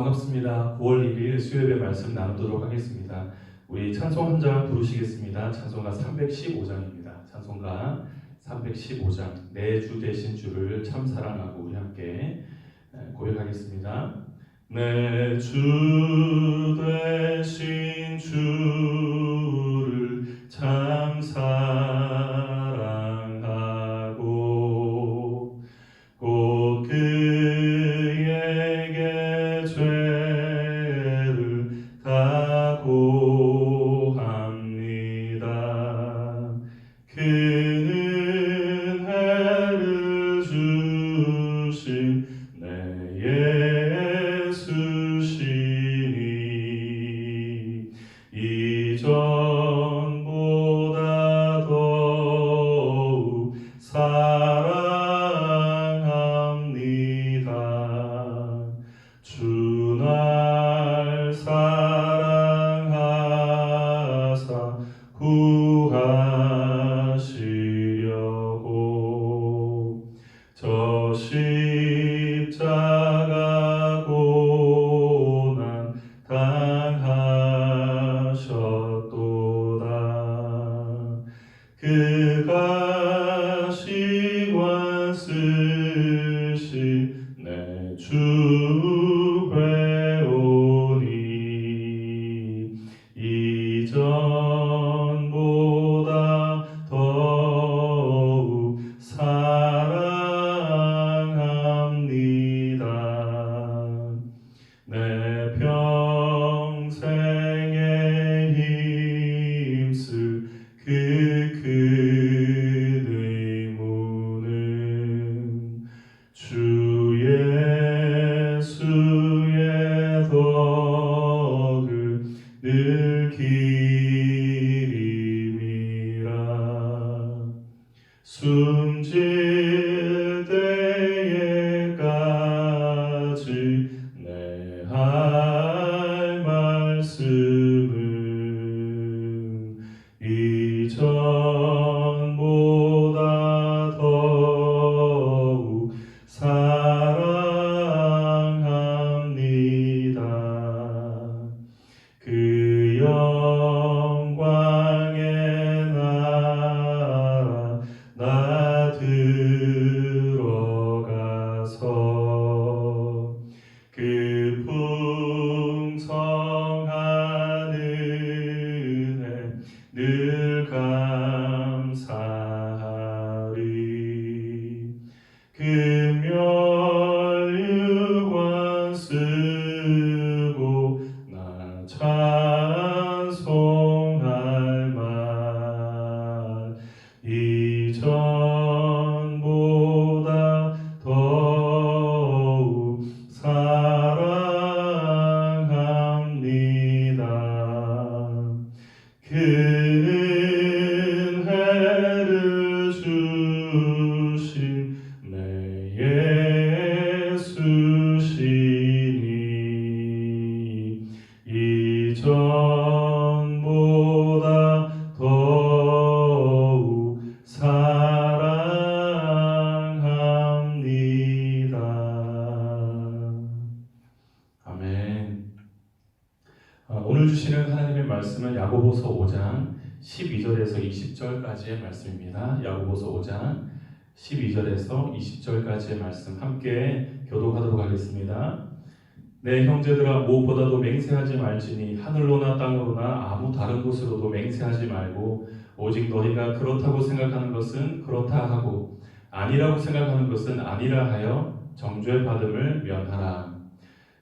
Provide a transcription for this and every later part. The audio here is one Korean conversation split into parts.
반갑습니다. 9월 1일 수요예배 말씀 나누도록 하겠습니다. 우리 찬송 한 장 부르시겠습니다. 찬송가 315장입니다. 찬송가 315장 내 주 되신 주를 참 사랑하고 우리 함께 고백하겠습니다. 내 주 되신 주를 참 사랑 늘 기림이라. 숨질 오늘 주시는 하나님의 말씀은 야고보서 5장 12절에서 20절까지의 말씀입니다. 야고보서 5장 12절에서 20절까지의 말씀 함께 교독하도록 하겠습니다. 내 형제들아 무엇보다도 맹세하지 말지니 하늘로나 땅으로나 아무 다른 곳으로도 맹세하지 말고 오직 너희가 그렇다고 생각하는 것은 그렇다 하고 아니라고 생각하는 것은 아니라 하여 정죄 받음을 면하라.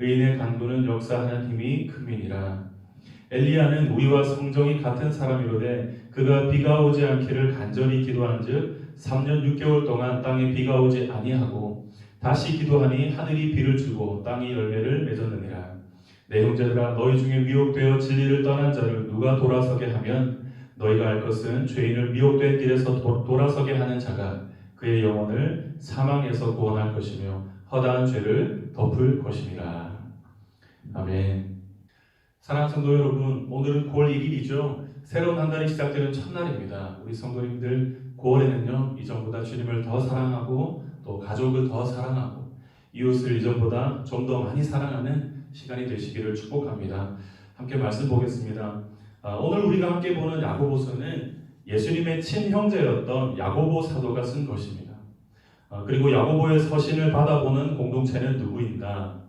의인의 간구는 역사하는 힘이 크민이라. 엘리야는 우리와 성정이 같은 사람이로되 그가 비가 오지 않기를 간절히 기도한즉 3년 6개월 동안 땅에 비가 오지 아니하고 다시 기도하니 하늘이 비를 주고 땅이 열매를 맺었느니라. 내 형제들아 너희 중에 미혹되어 진리를 떠난 자를 누가 돌아서게 하면 너희가 알 것은 죄인을 미혹된 길에서 도- 돌아서게 하는 자가 그의 영혼을 사망에서 구원할 것이며 허다한 죄를 덮을 것임이라. 아멘. 사랑하는 성도 여러분, 오늘은 9월 1일이죠. 새로운 한 달이 시작되는 첫날입니다. 우리 성도님들 9월에는요 이전보다 주님을 더 사랑하고 또 가족을 더 사랑하고 이웃을 이전보다 좀 더 많이 사랑하는 시간이 되시기를 축복합니다. 함께 말씀 보겠습니다. 아, 오늘 우리가 함께 보는 야고보서는 예수님의 친형제였던 야고보 사도가 쓴 것입니다. 아, 그리고 야고보의 서신을 받아보는 공동체는 누구인가?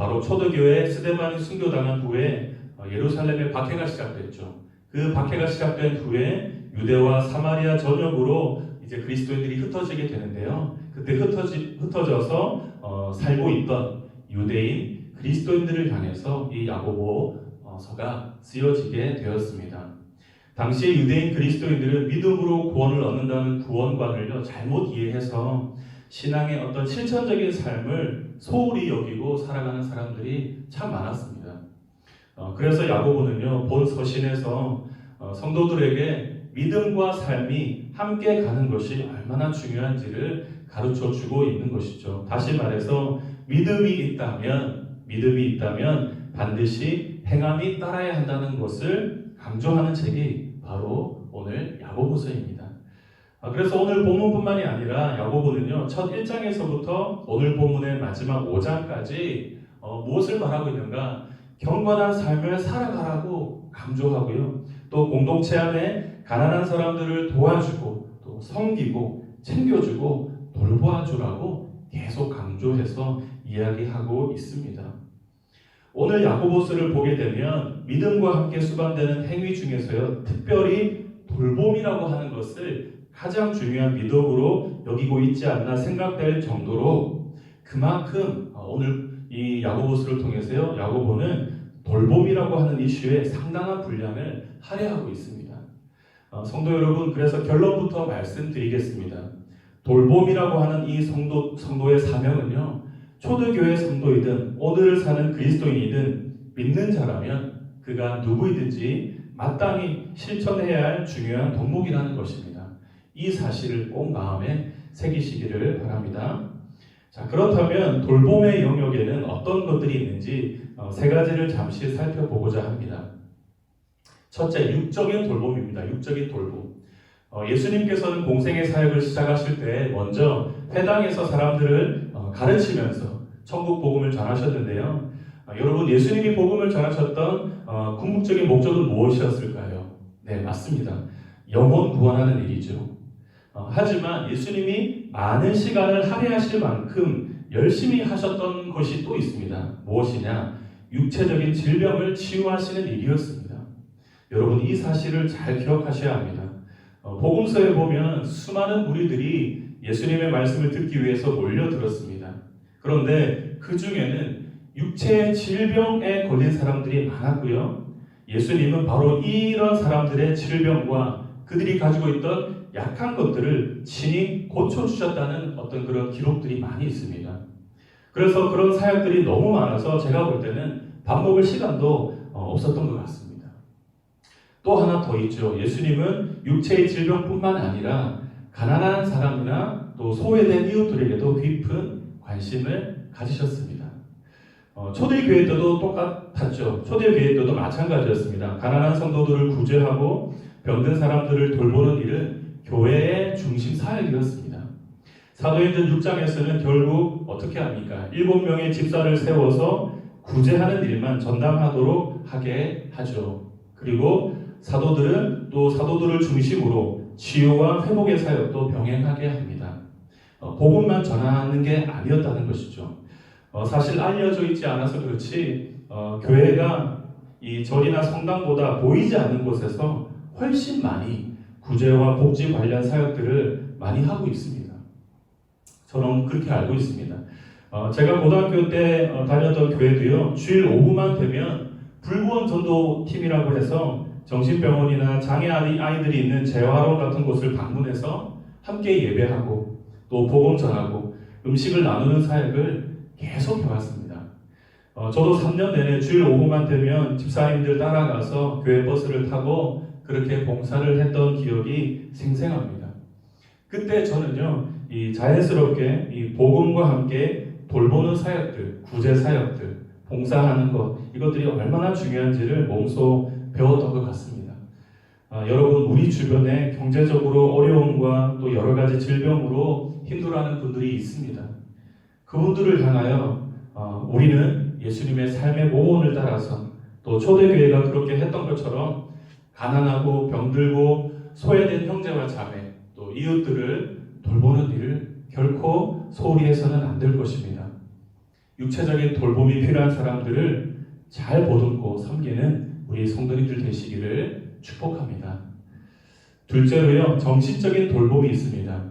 바로 초대교회 스데반이 순교당한 후에 어, 예루살렘의 박해가 시작됐죠. 그 박해가 시작된 후에 유대와 사마리아 전역으로 이제 그리스도인들이 흩어지게 되는데요. 그때 흩어지, 흩어져서 어, 살고 있던 유대인 그리스도인들을 향해서 이 야고보서가 쓰여지게 되었습니다. 당시에 유대인 그리스도인들은 믿음으로 구원을 얻는다는 구원관을요 잘못 이해해서 신앙의 어떤 실천적인 삶을 소홀히 여기고 살아가는 사람들이 참 많았습니다. 어, 그래서 야고보는요 본 서신에서 어, 성도들에게 믿음과 삶이 함께 가는 것이 얼마나 중요한지를 가르쳐 주고 있는 것이죠. 다시 말해서 믿음이 있다면 믿음이 있다면 반드시 행함이 따라야 한다는 것을 강조하는 책이 바로 오늘 야고보서입니다. 아, 그래서 오늘 본문뿐만이 아니라 야고보는요 첫 1장에서부터 오늘 본문의 마지막 5장까지 어, 무엇을 말하고 있는가 경건한 삶을 살아가라고 강조하고요. 또 공동체 안에 가난한 사람들을 도와주고 또 섬기고 챙겨주고 돌보아주라고 계속 강조해서 이야기하고 있습니다. 오늘 야고보스를 보게 되면 믿음과 함께 수반되는 행위 중에서요 특별히 돌봄이라고 하는 것을 가장 중요한 믿음으로 여기고 있지 않나 생각될 정도로 그만큼 어, 오늘 이 야고보스를 통해서요 야고보는 돌봄이라고 하는 이슈에 상당한 분량을 할애하고 있습니다. 어, 성도 여러분, 그래서 결론부터 말씀드리겠습니다. 돌봄이라고 하는 이 성도 성도의 사명은요, 초대교회 성도이든 오늘을 사는 그리스도인이든 믿는 자라면 그가 누구이든지 마땅히 실천해야 할 중요한 덕목이라는 것입니다. 이 사실을 꼭 마음에 새기시기를 바랍니다. 자, 그렇다면 돌봄의 영역에는 어떤 것들이 있는지 어, 세 가지를 잠시 살펴보고자 합니다. 첫째, 육적인 돌봄입니다. 육적인 돌봄. 어, 예수님께서는 공생의 사역을 시작하실 때 먼저 회당에서 사람들을 어, 가르치면서 천국 복음을 전하셨는데요. 어, 여러분, 예수님이 복음을 전하셨던 어, 궁극적인 목적은 무엇이었을까요? 네, 맞습니다. 영혼 구원하는 일이죠. 어, 하지만 예수님이 많은 시간을 할애하실 만큼 열심히 하셨던 것이 또 있습니다. 무엇이냐? 육체적인 질병을 치유하시는 일이었습니다. 여러분 이 사실을 잘 기억하셔야 합니다. 어, 복음서에 보면 수많은 무리들이 예수님의 말씀을 듣기 위해서 몰려들었습니다. 그런데 그 중에는 육체의 질병에 걸린 사람들이 많았고요. 예수님은 바로 이런 사람들의 질병과 그들이 가지고 있던 약한 것들을 친히 고쳐주셨다는 어떤 그런 기록들이 많이 있습니다. 그래서 그런 사역들이 너무 많아서 제가 볼 때는 밥 먹을 시간도 어, 없었던 것 같습니다. 또 하나 더 있죠. 예수님은 육체의 질병뿐만 아니라 가난한 사람이나 또 소외된 이웃들에게도 깊은 관심을 가지셨습니다. 어, 초대교회 때도 똑같았죠. 초대교회 때도 마찬가지였습니다. 가난한 성도들을 구제하고 병든 사람들을 돌보는 일은 교회의 중심 사역이었습니다. 사도행전 6장에서는 결국 어떻게 합니까? 일곱 명의 집사를 세워서 구제하는 일만 전담하도록 하게 하죠. 그리고 사도들은 또 사도들을 중심으로 치유와 회복의 사역도 병행하게 합니다. 어, 복음만 전하는 게 아니었다는 것이죠. 어, 사실 알려져 있지 않아서 그렇지 어, 교회가 이 절이나 성당보다 보이지 않는 곳에서 훨씬 많이 구제와 복지 관련 사역들을 많이 하고 있습니다. 저는 그렇게 알고 있습니다. 어, 제가 고등학교 때 어, 다녔던 교회도요 주일 오후만 되면 불구원 전도 팀이라고 해서 정신병원이나 장애 아이들이 있는 재활원 같은 곳을 방문해서 함께 예배하고 또 복음 전하고 음식을 나누는 사역을 계속 해왔습니다. 어, 저도 3년 내내 주일 오후만 되면 집사님들 따라가서 교회 버스를 타고 그렇게 봉사를 했던 기억이 생생합니다. 그때 저는요, 이 자연스럽게 이 복음과 함께 돌보는 사역들, 구제 사역들, 봉사하는 것 이것들이 얼마나 중요한지를 몸소 배웠던 것 같습니다. 아, 여러분 우리 주변에 경제적으로 어려움과 또 여러 가지 질병으로 힘들어하는 분들이 있습니다. 그분들을 향하여 어, 우리는 예수님의 삶의 모범을 따라서 또 초대교회가 그렇게 했던 것처럼 가난하고 병들고 소외된 형제와 자매 또 이웃들을 돌보는 일을 결코 소홀히 해서는 안 될 것입니다. 육체적인 돌봄이 필요한 사람들을 잘 보듬고 섬기는 우리 성도님들 되시기를 축복합니다. 둘째로요, 정신적인 돌봄이 있습니다.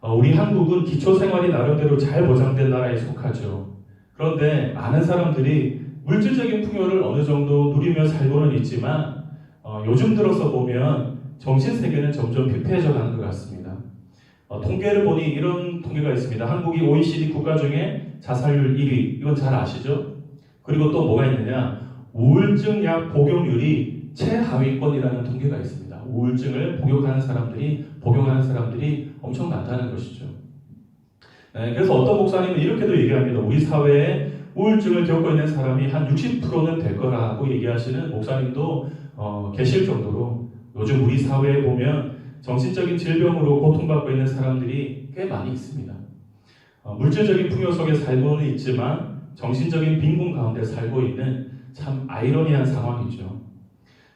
어, 우리 한국은 기초생활이 나름대로 잘 보장된 나라에 속하죠. 그런데 많은 사람들이 물질적인 풍요를 어느 정도 누리며 살고는 있지만 어, 요즘 들어서 보면 정신 세계는 점점 피폐해져 가는 것 같습니다. 어, 통계를 보니 이런 통계가 있습니다. 한국이 OECD 국가 중에 자살률 1위, 이건 잘 아시죠? 그리고 또 뭐가 있느냐? 우울증 약 복용률이 최하위권이라는 통계가 있습니다. 우울증을 복용하는 사람들이 복용하는 사람들이 엄청 많다는 것이죠. 네, 그래서 어떤 목사님은 이렇게도 얘기합니다. 우리 사회에 우울증을 겪고 있는 사람이 한 60%는 될 거라고 얘기하시는 목사님도 어, 계실 정도로 요즘 우리 사회에 보면 정신적인 질병으로 고통받고 있는 사람들이 꽤 많이 있습니다. 어, 물질적인 풍요 속에 살고는 있지만 정신적인 빈곤 가운데 살고 있는 참 아이러니한 상황이죠.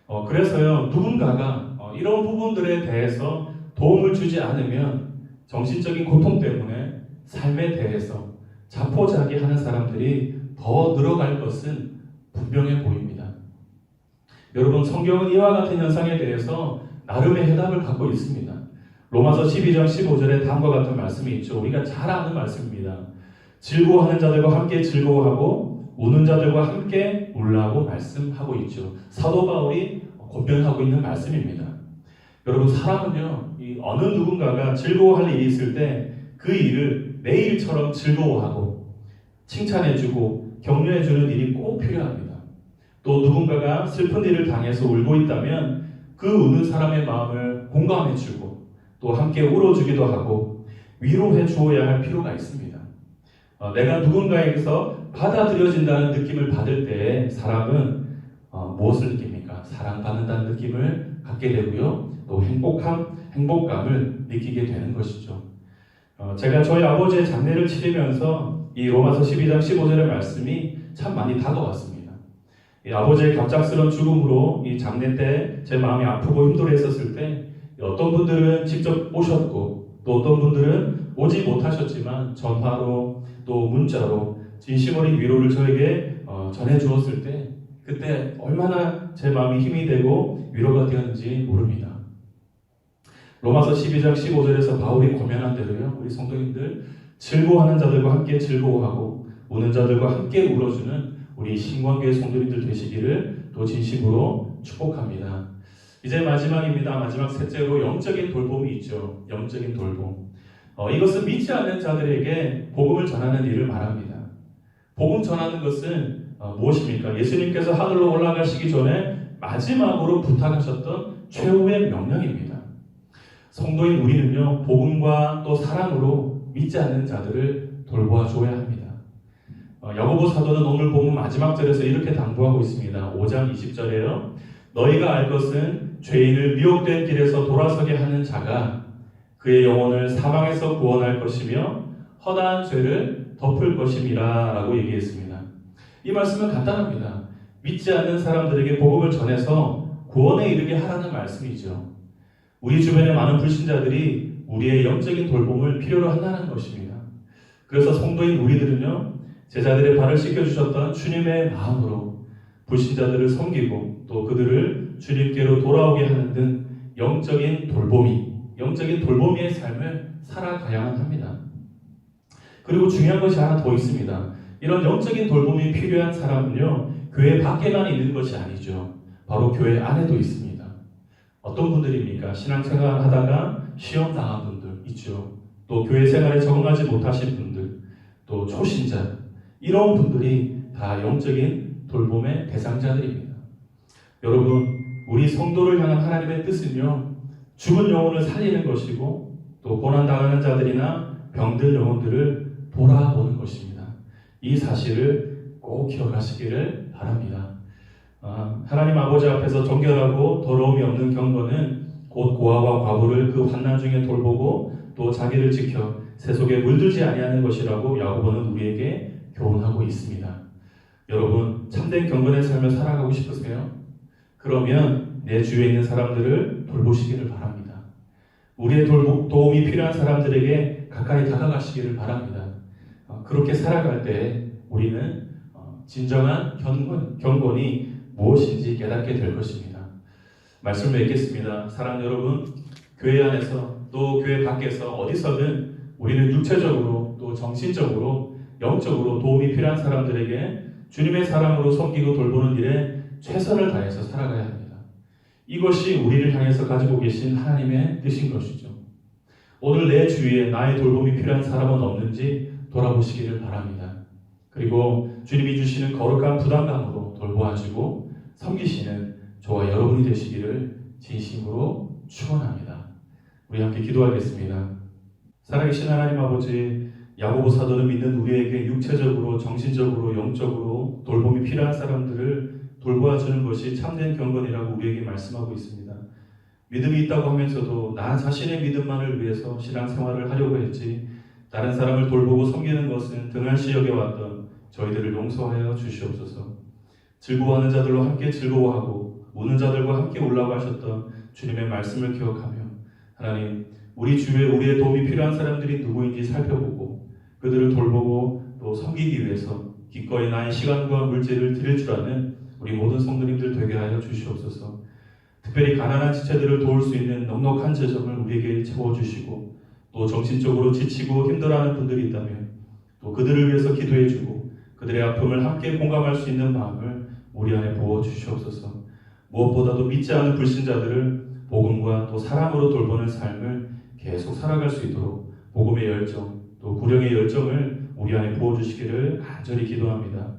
어, 그래서요 누군가가 어, 이런 부분들에 대해서 도움을 주지 않으면 정신적인 고통 때문에 삶에 대해서 자포자기하는 사람들이 더 늘어갈 것은 분명해 보입니다. 여러분 성경은 이와 같은 현상에 대해서 나름의 해답을 갖고 있습니다. 로마서 12장 15절에 다음과 같은 말씀이 있죠. 우리가 잘 아는 말씀입니다. 즐거워하는 자들과 함께 즐거워하고 우는 자들과 함께 울라고 말씀하고 있죠. 사도 바울이 권면하고 있는 말씀입니다. 여러분 사람은요 이 어느 누군가가 즐거워할 일이 있을 때 그 일을 내 일처럼 즐거워하고 칭찬해주고 격려해주는 일이 꼭 필요합니다. 또 누군가가 슬픈 일을 당해서 울고 있다면 그 우는 사람의 마음을 공감해주고 또 함께 울어주기도 하고 위로해 주어야 할 필요가 있습니다. 어, 내가 누군가에게서 받아들여진다는 느낌을 받을 때 사람은 어, 무엇을 느낍니까? 사랑받는다는 느낌을 갖게 되고요. 또 행복함, 행복감을 느끼게 되는 것이죠. 어, 제가 저희 아버지의 장례를 치르면서 이 로마서 12장 15절의 말씀이 참 많이 다가왔습니다. 이 아버지의 갑작스러운 죽음으로 이 장례 때 제 마음이 아프고 힘들어했었을 때 어떤 분들은 직접 오셨고 또 어떤 분들은 오지 못하셨지만 전화로 또 문자로 진심 어린 위로를 저에게 어, 전해 주었을 때 그때 얼마나 제 마음이 힘이 되고 위로가 되었는지 모릅니다. 로마서 12장 15절에서 바울이 고면한 대로요. 우리 성도님들 즐거워하는 자들과 함께 즐거워하고 우는 자들과 함께 울어주는 우리 신관계 성도님들 되시기를 또 진심으로 축복합니다. 이제 마지막입니다. 마지막 셋째로 영적인 돌봄이 있죠. 영적인 돌봄. 어, 이것은 믿지 않는 자들에게 복음을 전하는 일을 말합니다. 복음 전하는 것은 어, 무엇입니까? 예수님께서 하늘로 올라가시기 전에 마지막으로 부탁하셨던 최후의 명령입니다. 성도인 우리는요, 복음과 또 사랑으로 믿지 않는 자들을 돌보아 줘야 야고보 사도는 오늘 보면 마지막 절에서 이렇게 당부하고 있습니다. 5장 20절에요. 너희가 알 것은 죄인을 미혹된 길에서 돌아서게 하는 자가 그의 영혼을 사망에서 구원할 것이며 허다한 죄를 덮을 것임이라 라고 얘기했습니다. 이 말씀은 간단합니다. 믿지 않는 사람들에게 복음을 전해서 구원에 이르게 하라는 말씀이죠. 우리 주변의 많은 불신자들이 우리의 영적인 돌봄을 필요로 한다는 것입니다. 그래서 성도인 우리들은요, 제자들의 발을 씻겨주셨던 주님의 마음으로 불신자들을 섬기고 또 그들을 주님께로 돌아오게 하는 등 영적인 돌봄이, 영적인 돌봄의 삶을 살아가야만 합니다. 그리고 중요한 것이 하나 더 있습니다. 이런 영적인 돌봄이 필요한 사람은요, 교회 밖에만 있는 것이 아니죠. 바로 교회 안에도 있습니다. 어떤 분들입니까? 신앙생활 하다가 시험 당한 분들 있죠. 또 교회 생활에 적응하지 못하신 분들, 또 초신자 이런 분들이 다 영적인 돌봄의 대상자들입니다. 여러분, 우리 성도를 향한 하나님의 뜻은요, 죽은 영혼을 살리는 것이고, 또 고난당하는 자들이나 병든 영혼들을 돌아보는 것입니다. 이 사실을 꼭 기억하시기를 바랍니다. 아, 하나님 아버지 앞에서 정결하고 더러움이 없는 경건은 곧 고아와 과부를 그 환난 중에 돌보고 또 자기를 지켜 세속에 물들지 아니하는 것이라고 야고보는 우리에게 교훈하고 있습니다. 여러분 참된 경건의 삶을 살아가고 싶으세요? 그러면 내 주위에 있는 사람들을 돌보시기를 바랍니다. 우리의 돌보, 도움이 필요한 사람들에게 가까이 다가가시기를 바랍니다. 어, 그렇게 살아갈 때 우리는 어, 진정한 경건, 경건이 무엇인지 깨닫게 될 것입니다. 말씀을 맺겠습니다. 사랑 여러분, 교회 안에서 또 교회 밖에서 어디서든 우리는 육체적으로 또 정신적으로 영적으로 도움이 필요한 사람들에게 주님의 사랑으로 섬기고 돌보는 일에 최선을 다해서 살아가야 합니다. 이것이 우리를 향해서 가지고 계신 하나님의 뜻인 것이죠. 오늘 내 주위에 나의 돌봄이 필요한 사람은 없는지 돌아보시기를 바랍니다. 그리고 주님이 주시는 거룩한 부담감으로 돌보아주고 섬기시는 저와 여러분이 되시기를 진심으로 축원합니다. 우리 함께 기도하겠습니다. 살아계신 하나님 아버지 야고보 사도는 믿는 우리에게 육체적으로 정신적으로 영적으로 돌봄이 필요한 사람들을 돌보아 주는 것이 참된 경건이라고 우리에게 말씀하고 있습니다. 믿음이 있다고 하면서도 나 자신의 믿음만을 위해서 신앙생활을 하려고 했지 다른 사람을 돌보고 섬기는 것은 등한시 여겨왔던 저희들을 용서하여 주시옵소서. 즐거워하는 자들로 함께 즐거워하고 우는 자들과 함께 울라고 하셨던 주님의 말씀을 기억하며 하나님 우리 주위에 우리의 도움이 필요한 사람들이 누구인지 살펴보고 그들을 돌보고 또 섬기기 위해서 기꺼이 나의 시간과 물질을 드릴 줄 아는 우리 모든 성도님들 되게 하여 주시옵소서. 특별히 가난한 지체들을 도울 수 있는 넉넉한 재정을 우리에게 채워주시고 또 정신적으로 지치고 힘들어하는 분들이 있다면 또 그들을 위해서 기도해주고 그들의 아픔을 함께 공감할 수 있는 마음을 우리 안에 부어 주시옵소서. 무엇보다도 믿지 않는 불신자들을 복음과 또 사랑으로 돌보는 삶을 계속 살아갈 수 있도록 복음의 열정 또 구령의 열정을 우리 안에 부어 주시기를 간절히 기도합니다.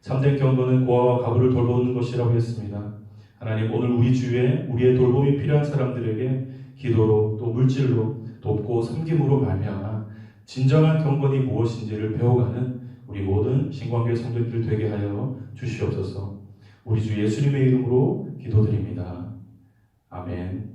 참된 경건은 고아와 가부를 돌보는 것이라고 했습니다. 하나님 오늘 우리 주위에 우리의 돌봄이 필요한 사람들에게 기도로 또 물질로 돕고 섬김으로 말미암아 진정한 경건이 무엇인지를 배워가는 우리 모든 신광교회 성도들 되게 하여 주시옵소서. 우리 주 예수님의 이름으로 기도드립니다. 아멘.